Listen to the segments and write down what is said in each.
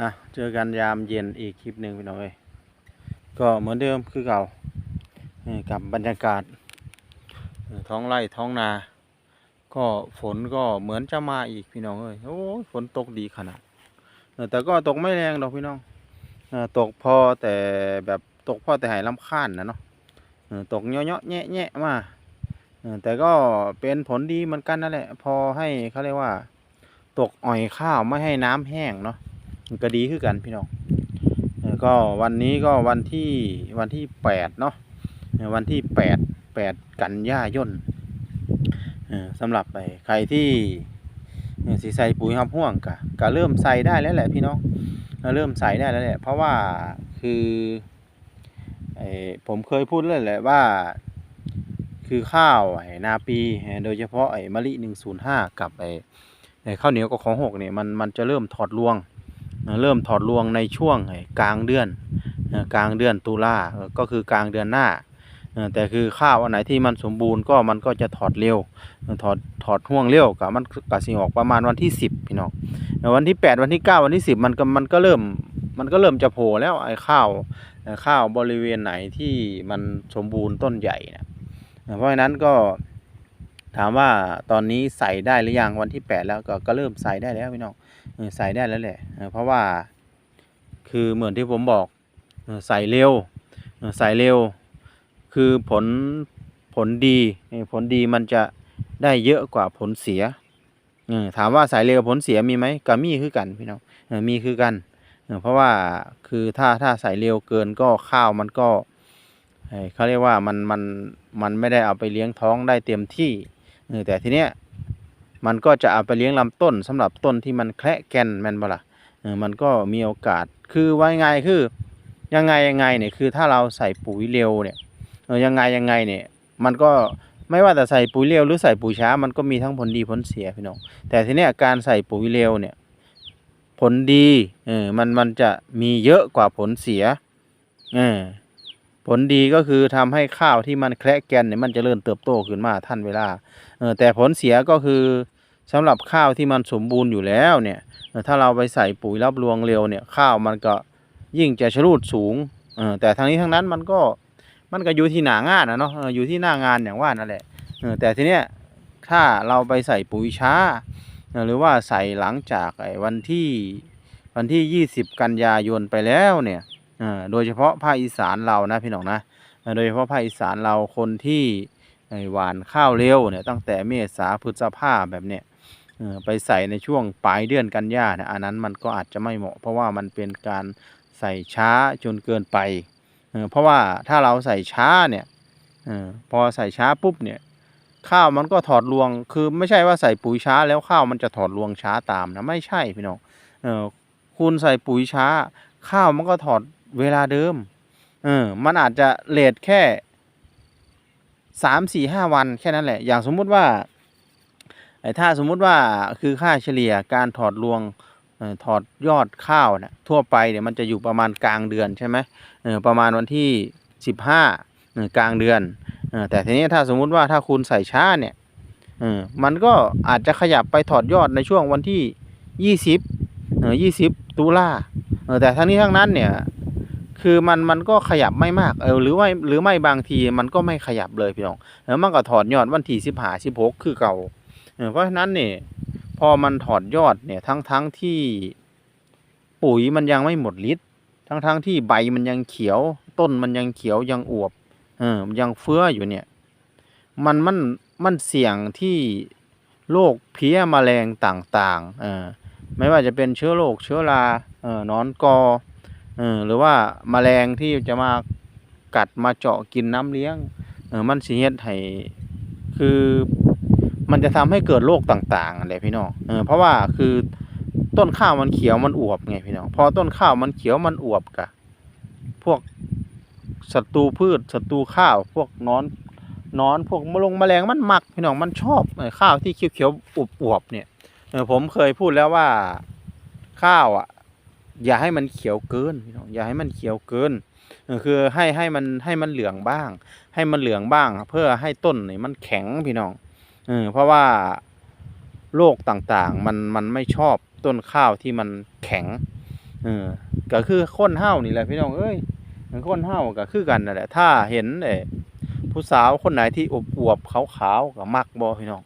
อะเจอกันยามเย็นอีกคลิปหนึ่งพี่น้องเอ้ยก็เหมือนเดิมคือเก่ากับบรรยากาศ ท้องไร่ท้องนา ก็ฝนก็เหมือนจะมาอีกพี่น้องเอ้ยโอ้ฝนตกดีขนาดแต่ก็ตกไม่แรงดอกพี่น้องอตกพอแต่แบบตกพอแต่หายลำคาญนะเนาะตกเนาะเนาะแงะแงะมาแต่ก็เป็นผลดีเหมือนกันนั่นแหละ พอให้เขาเรียกว่า ตกอ่อยข้าวไม่ให้น้ำแห้งเนาะ ก็ดีขึ้นกันพี่น้องก็วันนี้ก็วันที่วันที่แปดเนาะวันที่แปดแปดกันยายนสำหรับไปใครที่สิใส่ปุ๋ยหับห่วงกะก็เริ่มใส่ได้แล้วแหละพี่น้องเริ่มใส่ได้แล้วแหละเพราะว่าคือผมเคยพูดแล้วแหละว่า คือข้าวไอ้นาปีโดยเฉพาะไอ้มะลิหนึ่งศูนย์ห้ากับไอ้ไอ้ข้าวเหนียวกับของหกเนี่ยมันมันจะเริ่มถอดรวง เริ่มถอดรวงในช่วงกลางเดือนกลางเดือนตุลาก็คือกลางเดือนหน้าแต่คือข้าวอันไหนที่มันสมบูรณ์ก็มันก็จะถอดเร็วถอดถอดห่วงเร็วกับมันก็สิออกประมาณวันที่ 10พี่น้องวันที่ 8 วันที่ 9 วันที่ 10 มันก็มันก็เริ่มมันก็เริ่มจะโผล่แล้วไอ้ข้าวข้าวบริเวณไหนที่มันสมบูรณ์ต้นใหญ่นะเพราะฉะนั้นก็ ถามว่าตอนนี้ใส่ได้หรือยังวันที่ 8 แล้วก็ก็เริ่มใส่ได้แล้วพี่น้องใส่ได้แล้วแหละเพราะว่าคือเหมือนที่ผมบอกใส่เร็วใส่เร็ว คือผลผลดีผลดีมันจะได้เยอะกว่าผลเสียถามว่าใส่เร็วผลเสียมีไหมก็มีคือกันพี่น้องมีคือกัน เพราะว่าคือถ้าถ้าใส่เร็วเกินก็ข้าวมันก็เขาเรียกว่ามันมันมันไม่ได้เอาไปเลี้ยงท้องได้เต็มที่ แต่ทีเนี้ยมันก็จะเอาไปเลี้ยงลำต้นสำหรับต้นที่มันแคระแกนแม่นบล่ะเออมันก็มีโอกาสคือว่ายังไงคือยังไงยังไงเนี่ยคือถ้าเราใส่ปุ๋ยเร็วเนี่ยเออยังไงยังไงเนี่ยมันก็ไม่ว่าแต่ใส่ปุ๋ยเร็วหรือใส่ปุ๋ยช้ามันก็มีทั้งผลดีผลเสียพี่น้องแต่ทีเนี้ยการใส่ปุ๋ยเร็วเนี่ยผลดีเออมันมันจะมีเยอะกว่าผลเสียเออ ผลดีก็คือทำให้ข้าวที่มันแคระแกนเนี่ยมันจเจริญเติบโตขึ้นมาทันเวลาเออแต่ผลเสียก็คือสำหรับข้าวที่มันสมบูรณ์อยู่แล้วเนี่ยถ้าเราไปใส่ปุ๋ยรับรวงเร็วเนี่ยข้าวมันก็ยิ่งจะชะลูดสูงเออแต่ทั้งนี้ทั้งนั้นมันก็มันก็อยู่ที่หนางานนะเนาะอยู่ที่หน้างานอย่างว่านั่นแหละเออแต่ทีเนี้ยถ้าเราไปใส่ปุ๋ยช้า หรือว่าใส่หลังจากวันที่วันที่ 20 กันยายนไปแล้วเนี่ย โดยเฉพาะภาคอีสานเรานะพี่น้องนะโดยเฉพาะภาคอีสานเราคนที่หวานข้าวเร็วเนี่ยตั้งแต่เมษาพฤษภาแบบเนี้ยไปใส่ในช่วงปลายเดือนกันยาเนี่ยอันนั้นมันก็อาจจะไม่เหมาะ เพราะว่ามันเป็นการใส่ช้าจนเกินไป เพราะว่าถ้าเราใส่ช้าเนี่ยอพอใส่ช้าปุ๊บเนี่ยข้าวมันก็ถอดรวง คือไม่ใช่ว่าใส่ปุ๋ยช้าแล้วข้าวมันจะถอดรวงช้าตามนะไม่ใช่พี่น้องคุณใส่ปุ๋ยช้า ข้าวมันก็ถอด เวลาเดิม เออ มันอาจจะเลทแค่สามสี่ห้าวันแค่นั้นแหละ อย่างสมมุติว่าถ้าสมมุติว่าคือค่าเฉลี่ยการถอดรวงออถอดยอดข้าวเนี่ยทั่วไปเนี่ยมันจะอยู่ประมาณกลางเดือนใช่ไหมเออประมาณวันที่สิบห้ากลางเดือนเออแต่ทีนี้ถ้าสมมุติว่าถ้าคุณใส่ช้าเนี่ยเออมันก็อาจจะขยับไปถอดยอดในช่วงวันที่ยี่สิบเออยี่สิบตุลาเออแต่ทั้งนี้ทั้งนั้นเนี่ย คือมันมันก็ขยับไม่มาก เออหรือว่าหรือไม่บางทีมันก็ไม่ขยับเลยพี่น้องแล้วมันก็ถอดยอดวันที่สิบห้าสิบหกคือเก่าเพราะฉะนั้นเนี่ยพอมันถอดยอดเนี่ยทั้งทั้งที่ปุ๋ยมันยังไม่หมดฤทธิ์ทั้งทั้งที่ใบมันยังเขียว ต้นมันยังเขียวยังอวบ เออยังเฟื้ออยู่เนี่ย มันมันมันเสี่ยงที่โรคเพี้ยแมลงต่างๆ เออไม่ว่าจะเป็นเชื้อโรคเชื้อรา เออนอนกอ เออหรือว่าแมลงที่จะมากัดมาเจาะกินน้ำเลี้ยงเออมันสิเฮ็ดให้คือมันจะทำให้เกิดโรคต่างๆอะไรพี่น้องเออเพราะว่าคือต้นข้าวมันเขียวมันอวบไงพี่น้องพอต้นข้าวมันเขียวมันอวบกะพวกศัตรูพืชศัตรูข้าว พวกนอนนอนพวกมลงแมลงมันมักพี่น้องมันชอบข้าวที่เขียวๆอวบๆเนี่ยเออผมเคยพูดแล้วว่าข้าวอะ อย่าให้มันเขียวเกินพี่น้องอย่าให้มันเขียวเกินคือให้ให้มันให้มันเหลืองบ้าง ให้มันเหลืองบ้าง เพื่อให้ต้นนี่มันแข็งพี่น้องเออเพราะว่าโรคต่างๆ มันมันไม่ชอบต้นข้าวที่มันแข็งเออก็คือคนเฮานี่แหละพี่น้องเอ้ยคนเฮาก็คือกันนั่นแหละถ้าเห็นเอ้ผู้สาวคนไหนที่อวบๆขาวๆก็มักบ่พี่น้อง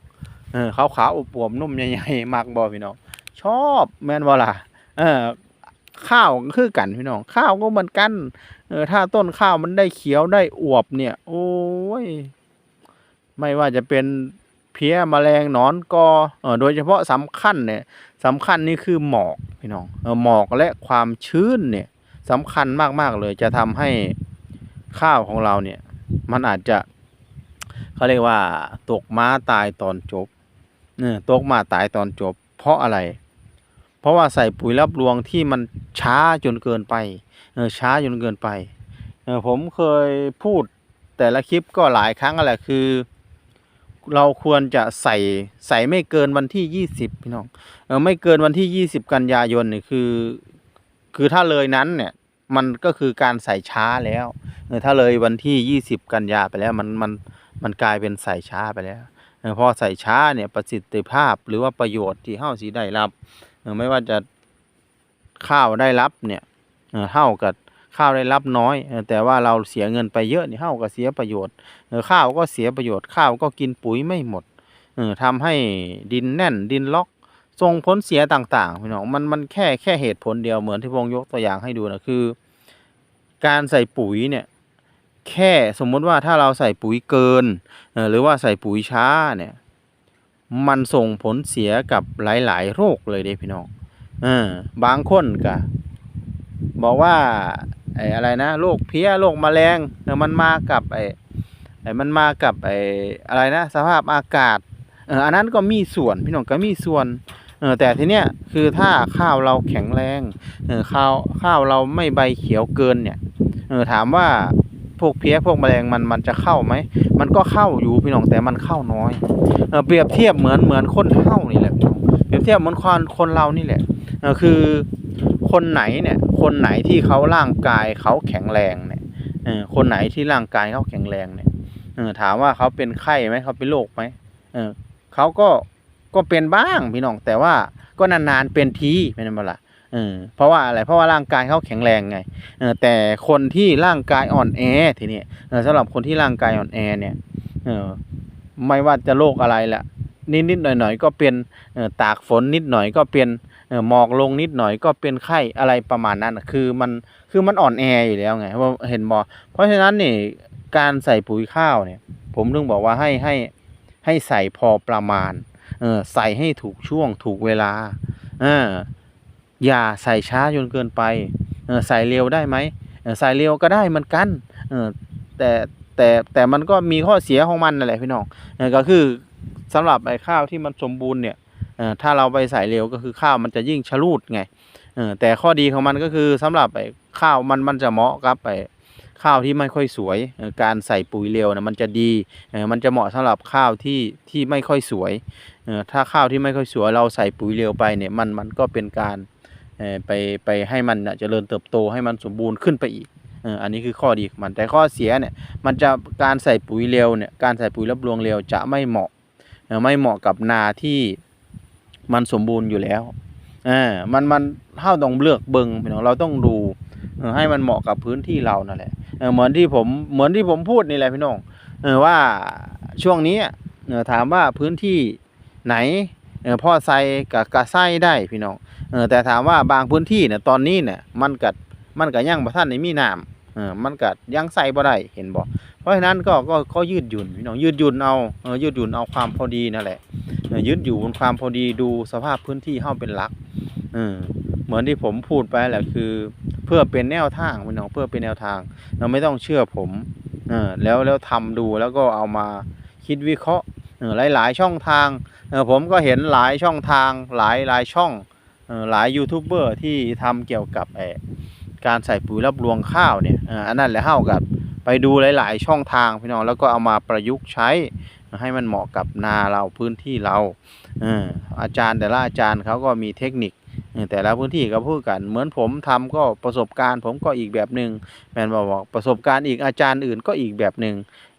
เออขาวๆอวบๆนุ่มใหญ่ๆมักบ่พี่น้องชอบแม่นบ่ล่ะเออ ข้าวก็คือกันพี่น้องข้าวก็เหมือนกันเออถ้าต้นข้าวมันได้เขียวได้อวบเนี่ย โอ้ยไม่ว่าจะเป็นเพี้ยแมลงหนอนกอเออโดยเฉพาะสำคัญเนี่ยสำคัญนี่คือหมอกพี่น้องเออหมอกและความชื้นเนี่ยสำคัญมากๆเลยจะทำให้ข้าวของเราเนี่ย มันอาจจะเขาเรียกว่าตกม้าตายตอนจบเออตกม้าตายตอนจบ เพราะอะไร เพราะว่าใส่ปุ๋ยรับรวงที่มันช้าจนเกินไปเออช้าจนเกินไปเออผมเคยพูดแต่ละคลิปก็หลายครั้งแล้วแหละคือ เราควรจะใส่ใส่ไม่เกินวันที่ยี่สิบพี่น้องเออไม่เกินวันที่ยี่สิบกันยายนนี่คือ คือถ้าเลยนั้นเนี่ยมันก็คือการใส่ช้าแล้วเออถ้าเลยวันที่ยี่สิบกันยาไปแล้วมันมันมันกลายเป็นใส่ช้าไปแล้วพอใส่ช้าเนี่ยประสิทธิภาพหรือว่าประโยชน์ที่เฮาสิได้รับ ไม่ว่าจะข้าวได้รับเนี่ยเท่ากับข้าวได้รับน้อย แต่ว่าเราเสียเงินไปเยอะนี่เท่ากับเสียประโยชน์ข้าวก็เสียประโยชน์ข้าวก็กินปุ๋ยไม่หมดเออทำให้ดินแน่นดินล็อกส่งผลเสียต่างๆพี่น้องมันมันแค่แค่เหตุผลเดียวเหมือนที่พงยกตัวอย่างให้ดูนะคือ การใส่ปุ๋ยเนี่ยแค่สมมุติว่าถ้าเราใส่ปุ๋ยเกินหรือว่าใส่ปุ๋ยช้าเนี่ย มันส่งผลเสียกับหลาย ๆ โรคเลยเด้พี่น้องเออบางคนก็บอกว่าไอ้อะไรนะโรคเพี้ยโรคแมลงเออมันมากับไอ้ไอ้มันมากับไอ้อะไรนะ สภาพอากาศเอออันนั้นก็มีส่วนพี่น้องก็มีส่วนเออแต่ทีเนี้ยคือถ้าข้าวเราแข็งแรงเออข้าวข้าวเราไม่ใบเขียวเกินเนี่ยเออถามว่า พวกเพี้ยพวกแมลงมันมันจะเข้าไหม มันก็เข้าอยู่พี่น้องแต่มันเข้าน้อยเปรียบเทียบเหมือนเหมือนคนเฮานี่แหละเปรียบเทียบเหมือนคนคนเรานี่แหละคือคนไหนเนี่ย คนไหนที่เขาร่างกายเขาแข็งแรงเนี่ยอคนไหนที่ร่างกายเขาแข็งแรงเนี่ยเออถามว่าเขาเป็นไข้ไหมเขาเป็นโรคไหมเออเขาก็ก็เป็นบ้างพี่น้องแต่ว่าก็นานๆเป็นทีเป็นเวลา เออเพราะว่าอะไรเพราะว่าร่างกายเขาแข็งแรงไงเออแต่คนที่ร่างกายอ่อนแอทีนี้เออสำหรับคนที่ร่างกายอ่อนแอเนี่ยเออไม่ว่าจะโรคอะไรแหละนิดนิดๆหน่อยหน่อยๆก็เป็นเออตากฝนนิดหน่อยก็เป็นเออหมอกลงนิดหน่อยก็เป็นไข้อะไรประมาณนั้นคือมันคือมันอ่อนแออยู่แล้วไงว่าเห็นบอเพราะฉะนั้นนี่การใส่ปุ๋ยข้าวเนี่ย ผมถึงบอกว่าให้ให้ให้ใส่พอประมาณเออใส่ให้ถูกช่วงถูกเวลาเออ อย่าใส่ช้าจนเกินไปเอใส่เร็วได้ไหมเอใส่เร็วก็ได้เหมือนกันเออแต่แต่แต่มันก็มีข้อเสียของมันนั่นแหละพี่น้องก็คือสำหรับไอ้ข้าวที่มันสมบูรณ์เนี่ยเออถ้าเราไปใส่เร็วก็คือข้าวมันจะยิ่งชะลูดไงเออแต่ข้อดีของมันก็คือสำหรับไอ้ข้าวมันมันจะเหมาะกับไอ้ข้าวที่ไม่ค่อยสวย การใส่ปุ๋ยเร็วนะมันจะดีมันจะเหมาะสำหรับข้าวที่ที่ไม่ค่อยสวยถ้าข้าวที่ไม่ค่อยสวยเราใส่ปุ๋ยเร็วไปเนี่ยมันมันก็เป็นการ ไปไปให้มันเจริญเติบโตให้มันสมบูรณ์ขึ้นไปอีกอันนี้คือข้อดีของมันแต่ข้อเสียเนี่ยมันจะการใส่ปุ๋ยเร็วเนี่ยการใส่ปุ๋ยรับรวงเร็วจะไม่เหมาะไม่เหมาะกับนาที่มันสมบูรณ์อยู่แล้วเออมันมันเท่าต้องเลือกเบิงพี่องเราต้องดูให้มันเหมาะกับพื้นที่เรานั่นแหละเหมือนที่ผมเหมือนที่ผมพูดนี่แหละพี่น้องว่าช่วงนี้ถามว่าพื้นที่ไหน พ่อใส่กับกะไส้ได้พี่น้องเออแต่ถามว่าบางพื้นที่เนี่ยตอนนี้เนี่ยมันกัดมันก็ยังบ่ทันได้มีน้ำเออมันก็ยังใส่บ่ได้เห็นบ่เพราะฉะนั้นก็ก็ก็ยืดหยุ่นพี่น้องยืดหยุ่นเอาเออยืดหยุ่นเอาความพอดีนั่นแหละยืดอยู่บนความพอดีดูสภาพพื้นที่เฮาเป็นหลักเออเหมือนที่ผมพูดไปแหละคือ เพื่อเป็นแนวทางพี่น้องเพื่อเป็นแนวทาง เราไม่ต้องเชื่อผมเออแล้วแล้วทำดูแล้วก็เอามาคิดวิเคราะห์ หลาย ๆ ช่องทางผมก็เห็นหลายช่องทางหลายหลายช่องหลายยูทูบเบอร์ที่ทำเกี่ยวกับการใส่ปุ๋ยรับรวงข้าวเนี่ยอันนั้นแหละเท่ากับไปดูหลาย ๆ ช่องทางพี่น้องแล้วก็เอามาประยุกต์ใช้ให้มันเหมาะกับนาเราพื้นที่เราอาจารย์แต่ละอาจารย์เขาก็มีเทคนิคแต่ละพื้นที่ก็พูดกันเหมือนผมทำก็ประสบการณ์ ผมก็อีกแบบหนึ่งแมนบอกบอกประสบการณ์อีกอาจารย์อื่นก็อีกแบบหนึ่ง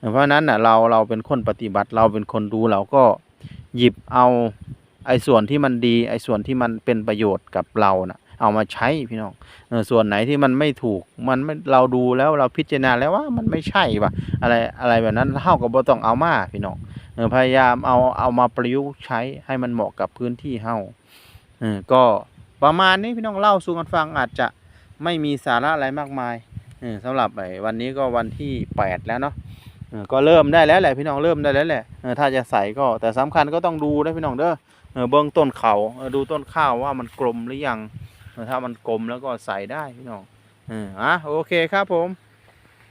เพราะนั้นนะเราเราเป็นคนปฏิบัติเราเป็นคนดูเราก็หยิบเอาไอ้ส่วนที่มันดีไอ้ส่วนที่มันเป็นประโยชน์กับเรานะเอามาใช้พี่น้องส่วนไหนที่มันไม่ถูกมันไม่เราดูแล้วเราพิจารณาแล้วว่ามันไม่ใช่ว่ะอะไรอะไรแบบนั้นเท่ากับบ่ต้องเอามาพี่น้องพยายามเอาเอามาประยุกต์ใช้ให้มันเหมาะกับพื้นที่เฮาอก็ประมาณนี้พี่น้องเล่าสู่กันฟังอาจจะไม่มีสาระอะไรมากมายออสำหรับวันนี้ก็วันที่แปดแล้วเนาะ ก็เริ่มได้แล้วแหละพี่น้องเริ่มได้แล้วแหละถ้าจะใส่ก็แต่สำคัญก็ต้องดูนะพี่น้องเด้อเออเบื้องต้นเขาดูต้นข้าวว่ามันกลมหรือยังถ้ามันกลมแล้วก็ใส่ได้พี่น้องอะโอเคครับผม